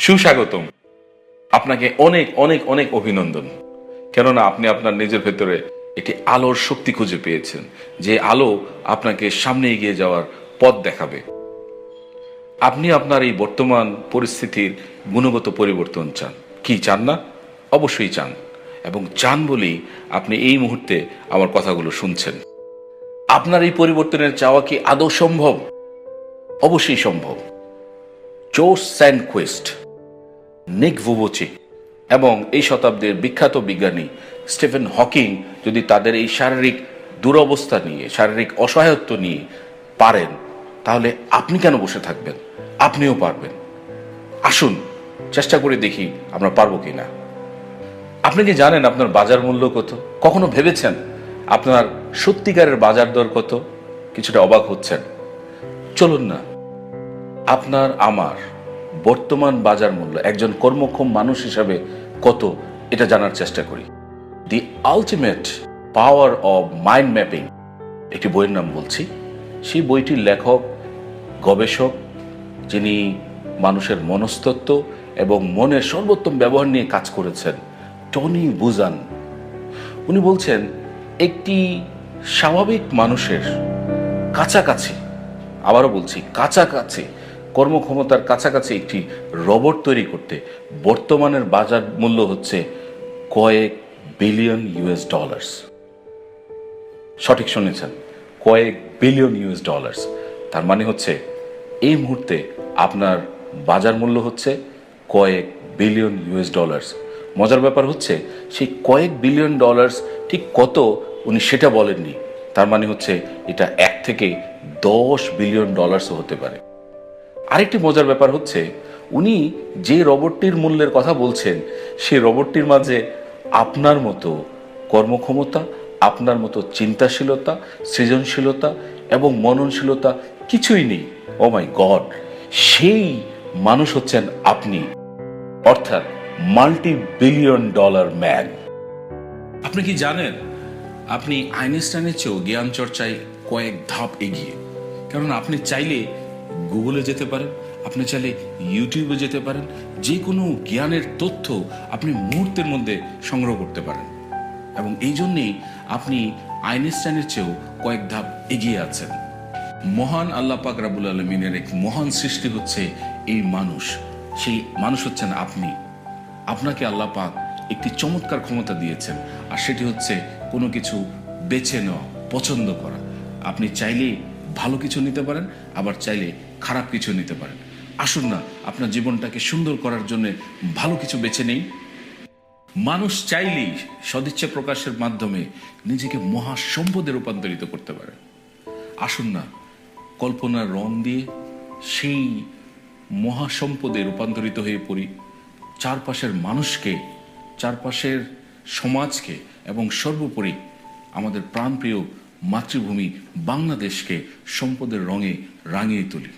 সুস্বাগতম। আপনাকে অনেক অনেক অনেক অভিনন্দন। কেননা আপনি আপনার নিজের ভেতরে একটি আলোর শক্তি খুঁজে পেয়েছেন, যে আলো আপনাকে সামনে এগিয়ে যাওয়ার পথ দেখাবে। আপনি আপনার এই বর্তমান পরিস্থিতির গুণগত পরিবর্তন চান। কি চান না? অবশ্যই চান। এবং চান বলেই আপনি এই মুহূর্তে আমার কথাগুলো শুনছেন। আপনার এই পরিবর্তনের চাওয়া কি আদৌ সম্ভব? অবশ্যই সম্ভব। জোস স্যান্ড কোয়েস্ট। নিক ভুবোচি এবং এই শতাব্দীর বিখ্যাত বিজ্ঞানী স্টিফেন হকিং যদি তাদের এই শারীরিক দুরবস্থা নিয়ে, শারীরিক অসহায়ত্ব নিয়ে পারেন, তাহলে আপনি কেন বসে থাকবেন? আপনিও পারবেন। আসুন, চেষ্টা করে দেখি আমরা পারব কি না আপনি কি জানেন আপনার বাজার মূল্য কত? কখনো ভেবেছেন আপনার সত্যিকারের বাজার দর কত? কিছুটা অবাক হচ্ছেন। চলুন না, আপনার, আমার বর্তমান বাজার মূল্য, একজন কর্মক্ষম মানুষ হিসাবে কত, এটা জানার চেষ্টা করি। The ultimate power of mind mapping একটি বইয়ের নাম বলছি। সেই বইটির লেখক, গবেষক, যিনি মানুষের মনস্তত্ত্ব এবং মনের সর্বোত্তম ব্যবহার নিয়ে কাজ করেছেন, টনি বুজান। উনি বলছেন, একটি স্বাভাবিক মানুষের কাছাকাছি, আবারও বলছি, কাছাকাছি কর্মক্ষমতার কাছাকাছি একটি রবট তৈরি করতে বর্তমানের বাজার মূল্য হচ্ছে কয়েক বিলিয়ন ইউএস ডলার্স। সঠিক শুনেছেন, কয়েক বিলিয়ন ইউএস ডলার্স। তার মানে হচ্ছে এই মুহূর্তে আপনার বাজার মূল্য হচ্ছে কয়েক বিলিয়ন ইউএস ডলার্স। মজার ব্যাপার হচ্ছে সেই কয়েক বিলিয়ন ডলার্স ঠিক কত উনি সেটা বলেননি। তার মানে হচ্ছে এটা এক থেকে দশ বিলিয়ন ডলার্সও হতে পারে। আরেকটি মজার ব্যাপার হচ্ছে, উনি যে রবটটির মূল্যের কথা বলছেন, সেই রবটটির মাঝে আপনার মতো কর্মক্ষমতা, আপনার মতো চিন্তাশীলতা, সৃজনশীলতা এবং মননশীলতা কিছুই নেই। ও মাই গড সেই মানুষ হচ্ছেন আপনি, অর্থাৎ মাল্টি বিলিয়ন ডলার ম্যান আপনি কি জানেন, আপনি আইনস্টাইনের চেয়েও জ্ঞান চর্চায় কয়েক ধাপ এগিয়ে। কারণ আপনি চাইলে গুগলে যেতে পারেন, আপনি চাইলে ইউটিউবে যেতে পারেন যে কোনো জ্ঞানের তথ্য আপনি মুহূর্তের মধ্যে সংগ্রহ করতে পারেন। এবং এই জন্যেই আপনি আইনস্টাইনের চেয়েও কয়েক ধাপ এগিয়ে আছেন। মহান আল্লাহ পাক রাবুল আলমিনের এক মহান সৃষ্টি হচ্ছে এই মানুষ। সেই মানুষ হচ্ছেন আপনি। আপনাকে আল্লাহ পাক একটি চমৎকার ক্ষমতা দিয়েছেন, আর সেটি হচ্ছে কোনো কিছু বেছে নেওয়া, পছন্দ করা। আপনি চাইলেই ভালো কিছু নিতে পারেন, আবার চাইলে খারাপ কিছু নিতে পারেন। আসুন না, আপনার জীবনটাকে সুন্দর করার জন্য ভালো কিছু বেছে নেই। মানুষ চাইলেই সদিচ্ছা প্রকাশের মাধ্যমে নিজেকে মহা সম্পদে রূপান্তরিত করতে পারে। আসুন না, কল্পনার রং দিয়ে সেই মহাসম্পদে রূপান্তরিত হয়ে পড়ি। চারপাশের মানুষকে, চারপাশের সমাজকে এবং সর্বোপরি আমাদের প্রাণপ্রিয় মাতৃভূমি বাংলাদেশকে সম্পদের রঙে রাঙিয়ে তুলি।